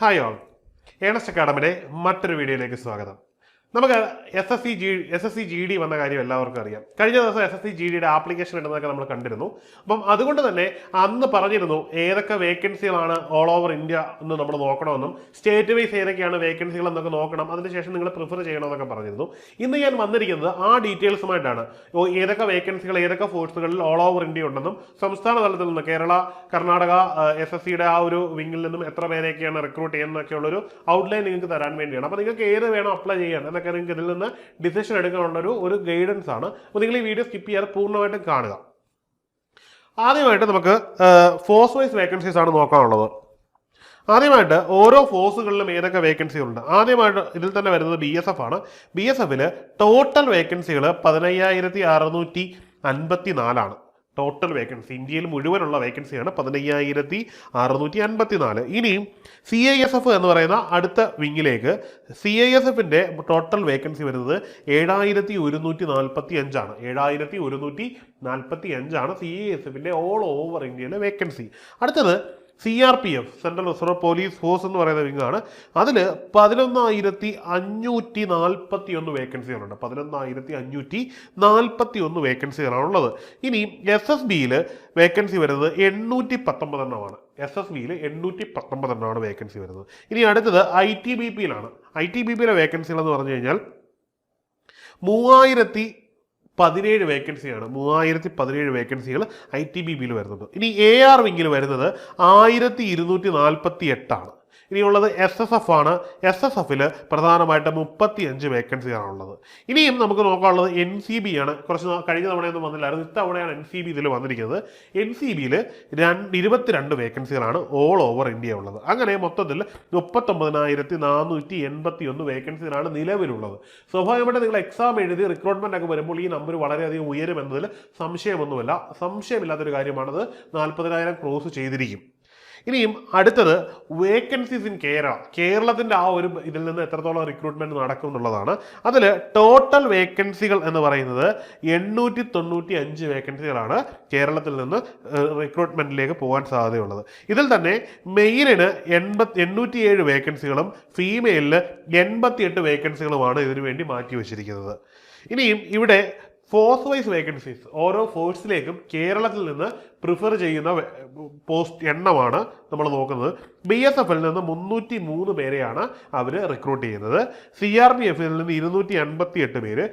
Hi all. Ernest അക്കാഡമിയുടെ മറ്റൊരു വീഡിയോയിലേക്ക് സ്വാഗതം. നമുക്ക് S S C G S S C G D വന്ന കാര്യം എല്ലാവർക്കും അറിയാം. കഴിഞ്ഞ ദിവസം എസ് എസ് സി ജി ഡിയുടെ ആപ്ലിക്കേഷൻ ഇടുന്നതൊക്കെ നമ്മൾ കണ്ടിരുന്നു. അപ്പം അതുകൊണ്ട് തന്നെ അന്ന് പറഞ്ഞിരുന്നു ഏതൊക്കെ വേക്കൻസികളാണ് ഓൾ ഓവർ ഇന്ത്യ എന്ന് നമ്മൾ നോക്കണമെന്നും സ്റ്റേറ്റ് വൈസ് ഏതൊക്കെയാണ് വേക്കൻസികൾ എന്നൊക്കെ നോക്കണം അതിനുശേഷം നിങ്ങൾ പ്രിഫർ ചെയ്യണമെന്നൊക്കെ പറഞ്ഞിരുന്നു. ഇന്ന് ഞാൻ വന്നിരിക്കുന്നത് ആ ഡീറ്റെയിൽസുമായിട്ടാണ് ഏതൊക്കെ വേക്കൻസികൾ ഏതൊക്കെ ഫോഴ്സുകളിൽ ഓൾ ഓവർ ഇന്ത്യ ഉണ്ടെന്നും സംസ്ഥാന തലത്തിൽ നിന്ന് കേരള കർണാടക എസ് എസ് സിയുടെ ആ ഒരു വിങ്ങിൽ നിന്നും എത്ര പേരെയൊക്കെയാണ് റിക്രൂട്ട് ചെയ്യുന്നതൊക്കെയുള്ളൊരു ഔട്ട്ലൈൻ നിങ്ങൾക്ക് തരാൻ വേണ്ടിയാണ്. അപ്പോൾ നിങ്ങൾക്ക് ഏത് വേണം അപ്ലൈ ചെയ്യാൻ. നിങ്ങൾക്ക് ഇതിൽ നിന്ന് ഡിസിഷൻ എടുക്കാനുള്ള ഒരു ഒരു ഗൈഡൻസ് ആണ്. അപ്പോൾ നിങ്ങൾ ഈ വീഡിയോ സ്കിപ്പ് ചെയ്യാതെ പൂർണമായിട്ടും കാണുക. ആദ്യമായിട്ട് നമുക്ക് ഫോഴ്സ് വൈസ് വേക്കൻസീസ് ആണ് നോക്കാനുള്ളത്. ആദ്യമായിട്ട് ഓരോ ഫോഴ്സുകളിലും ഏതൊക്കെ വേക്കൻസി ഉണ്ട്? ആദ്യമായിട്ട് ഇതിൽ തന്നെ വരുന്നത് ബി എസ് എഫ് ആണ്. ബി എസ് എഫിൽ ടോട്ടൽ വേക്കൻസികൾ പതിനയ്യായിരത്തി അറുന്നൂറ്റി അൻപത്തി നാലാണ് ടോട്ടൽ വേക്കൻസി ഇന്ത്യയിൽ മുഴുവനുള്ള വേക്കൻസിയാണ് പതിനയ്യായിരത്തി അറുന്നൂറ്റി അൻപത്തി നാല് ഇനിയും സി ഐ എസ് എഫ് എന്ന് പറയുന്ന അടുത്ത വിങ്ങിലേക്ക് സി ഐ എസ് എഫിന്റെ ടോട്ടൽ വേക്കൻസി വരുന്നത് ഏഴായിരത്തി ഒരുന്നൂറ്റി നാൽപ്പത്തി അഞ്ചാണ് ഏഴായിരത്തി ഒരുന്നൂറ്റി നാൽപ്പത്തി അഞ്ചാണ് സി ഐ എസ് എഫിന്റെ ഓൾ ഓവർ ഇന്ത്യയിലെ വേക്കൻസി അടുത്തത് C R P F central reserve police force എന്ന് പറയുന്ന വിങ്ങാണ് അതിൽ പതിനൊന്നായിരത്തി അഞ്ഞൂറ്റി നാൽപ്പത്തി ഒന്ന് വേക്കൻസികളുണ്ട് പതിനൊന്നായിരത്തി അഞ്ഞൂറ്റി നാൽപ്പത്തി ഒന്ന് വേക്കൻസികളാണുള്ളത് ഇനി എസ് എസ് ബിയിൽ വേക്കൻസി വരുന്നത് എണ്ണൂറ്റി പത്തൊമ്പതെണ്ണമാണ് എസ് എസ് ബിയിൽ എണ്ണൂറ്റി പത്തൊമ്പതെണ്ണമാണ് വേക്കൻസി വരുന്നത്. ഇനി അടുത്തത് ഐ ടി ബി പിയിലാണ് ഐ ടി ബി പിയിലെ വേക്കൻസികൾ എന്ന് പറഞ്ഞു കഴിഞ്ഞാൽ മൂവായിരത്തി പതിനേഴ് വേക്കൻസിയാണ് മൂവായിരത്തി പതിനേഴ് വേക്കൻസികൾ ഐ ടി ബി ബിയിൽ വരുന്നുണ്ട് ഇനി എ ആർ വിങ്ങിൽ വരുന്നത് ആയിരത്തി ഇരുന്നൂറ്റി നാൽപ്പത്തി എട്ടാണ് ഇനിയുള്ളത് എസ് എസ് എഫ് ആണ്. എസ് എസ് എഫിൽ പ്രധാനമായിട്ട് മുപ്പത്തി അഞ്ച് വേക്കൻസിയാണുള്ളത് ഇനിയും നമുക്ക് നോക്കാനുള്ളത് എൻ സി ബി ആണ്. കുറച്ച് കഴിഞ്ഞ തവണയൊന്നും വന്നില്ലായിരുന്നു. ഇത്തവണയാണ് എൻ സി ബി ഇതിൽ വന്നിരിക്കുന്നത്. എൻ സി ബിയിൽ രണ്ട് ഇരുപത്തിരണ്ട് വേക്കൻസികളാണ് ഓൾ ഓവർ ഇന്ത്യ ഉള്ളത്. അങ്ങനെ മൊത്തത്തിൽ മുപ്പത്തൊമ്പതിനായിരത്തി നാനൂറ്റി എൺപത്തി ഒന്ന് വേക്കൻസികളാണ് നിലവിലുള്ളത്. സ്വാഭാവികമായിട്ട് നിങ്ങൾ എക്സാം എഴുതി റിക്രൂട്ട്മെന്റ് ഒക്കെ വരുമ്പോൾ ഈ നമ്പർ വളരെയധികം ഉയരുമെന്നതിൽ സംശയമൊന്നുമില്ല. സംശയമില്ലാത്തൊരു കാര്യമാണത്. നാൽപ്പതിനായിരം ക്രോസ് ചെയ്തിരിക്കും. ഇനിയും അടുത്തത് വേക്കൻസീസ് ഇൻ കേരള കേരളത്തിന്റെ ആ ഒരു ഇതിൽ നിന്ന് എത്രത്തോളം റിക്രൂട്ട്മെന്റ് നടക്കും എന്നുള്ളതാണ്. അതിൽ ടോട്ടൽ വേക്കൻസികൾ എന്ന് പറയുന്നത് എണ്ണൂറ്റി തൊണ്ണൂറ്റി അഞ്ച് വേക്കൻസികളാണ് കേരളത്തിൽ നിന്ന് റിക്രൂട്ട്മെന്റിലേക്ക് പോകാൻ സാധ്യതയുള്ളത്. ഇതിൽ തന്നെ മെയിലിന് എൺപത്തി എണ്ണൂറ്റിയേഴ് വേക്കൻസികളും ഫീമെയിലിന് എൺപത്തിയെട്ട് വേക്കൻസികളുമാണ് ഇതിനു വേണ്ടി മാറ്റി വെച്ചിരിക്കുന്നത് ഇനിയും ഇവിടെ ഫോഴ്സ് വൈസ് വേക്കൻസീസ് ഓരോ ഫോഴ്സിലേക്കും കേരളത്തിൽ നിന്ന് പ്രിഫർ ചെയ്യുന്ന പോസ്റ്റ് എണ്ണമാണ് നമ്മൾ നോക്കുന്നത്. ബി എസ് എഫിൽ നിന്ന് മുന്നൂറ്റി മൂന്ന് പേരെയാണ് അവർ റിക്രൂട്ട് ചെയ്യുന്നത്. സി ആർ പി എഫിൽ നിന്ന് ഇരുന്നൂറ്റി അൻപത്തി എട്ട് പേര്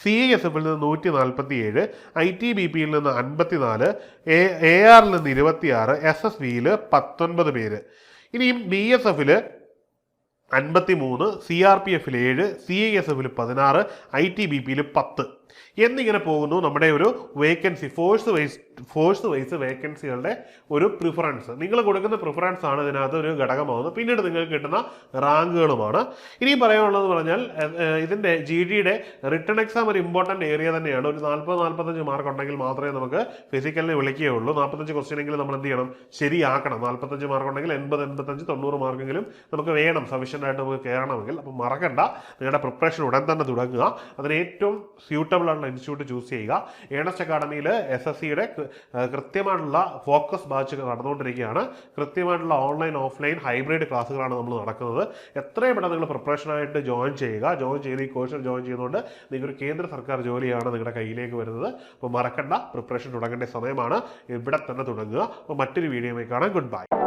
സി എസ് എഫിൽ നിന്ന് നൂറ്റി നാൽപ്പത്തി ഏഴ് ഐ ടി ബി പിയിൽ നിന്ന് അൻപത്തിനാല്. എ എ ആറിൽ നിന്ന് ഇരുപത്തിയാറ്. എസ് എസ് ബിയിൽ പത്തൊൻപത് പേര്. ഇനിയും ബി എസ് എഫിൽ അൻപത്തി മൂന്ന് സി ആർ പി എഫിൽ ഏഴ് സി ഐ എസ് എഫിൽ പതിനാറ് ഐ ടി ബി പിയിൽ പത്ത്. എന്നിങ്ങനെ പോകുന്നു നമ്മുടെ ഒരു vacancy force wise force wise വേക്കൻസികളുടെ ഒരു പ്രിഫറൻസ് നിങ്ങൾ കൊടുക്കുന്ന പ്രിഫറൻസ് ആണ് ഇതിനകത്ത് ഒരു ഘടകമാകുന്നത് പിന്നീട് നിങ്ങൾക്ക് കിട്ടുന്ന റാങ്കുകളുമാണ്. ഇനി പറയാനുള്ളത് പറഞ്ഞാൽ ഇതിന്റെ ജി ഡിയുടെ റിട്ടേൺ എക്സാം ഒരു ഇമ്പോർട്ടന്റ് ഏരിയ തന്നെയാണ്. ഒരു നാൽപ്പത് നാൽപ്പത്തഞ്ച് മാർക്ക് ഉണ്ടെങ്കിൽ മാത്രമേ നമുക്ക് ഫിസിക്കലിനെ വിളിക്കുകയുള്ളൂ. നാൽപ്പത്തഞ്ച് ക്വസ്റ്റ്യനെങ്കിലും നമ്മൾ എന്ത് ചെയ്യണം? ശരിയാക്കണം. നാൽപ്പത്തഞ്ച് മാർക്ക് ഉണ്ടെങ്കിൽ എൺപത് എൺപത്തഞ്ച് തൊണ്ണൂറ് മാർക്കെങ്കിലും നമുക്ക് വേണം. സഫീഷ്യന്റ് ആയിട്ട് നമുക്ക് കയറണമെങ്കിൽ അപ്പോൾ മറക്കണ്ട. നിങ്ങളുടെ പ്രിപ്പറേഷൻ ഉടൻ തന്നെ തുടങ്ങുക. അതിന് ഏറ്റവും സ്യൂട്ടബിൾ ആയിട്ടുള്ള ഇൻസ്റ്റിറ്റ്യൂട്ട് ചൂസ് ചെയ്യുക. ഏണസ്റ്റ് അക്കാഡമിയിൽ എസ് എസ് സിയുടെ കൃത്യമായിട്ടുള്ള ഫോക്കസ് ബാച്ച് നടന്നുകൊണ്ടിരിക്കുകയാണ്. കൃത്യമായിട്ടുള്ള ഓൺലൈൻ ഓഫ്ലൈൻ ഹൈബ്രിഡ് ക്ലാസ്സുകളാണ് നമ്മൾ നടക്കുന്നത്. എത്രയും പെട്ടെന്ന് നിങ്ങൾ പ്രിപ്പറേഷനായിട്ട് ജോയിൻ ചെയ്യുക. ജോയിൻ ചെയ്ത് ഈ കോഴ്സിൽ ജോയിൻ ചെയ്തുകൊണ്ട് നിങ്ങൾക്കൊരു കേന്ദ്ര സർക്കാർ ജോലിയാണ് നിങ്ങളുടെ കയ്യിലേക്ക് വരുന്നത്. അപ്പോൾ മറക്കണ്ട പ്രിപ്പറേഷൻ തുടങ്ങേണ്ട സമയമാണ്. ഇവിടെ തന്നെ തുടങ്ങുക. അപ്പോൾ മറ്റൊരു വീഡിയോയിൽ കാണാം. Good bye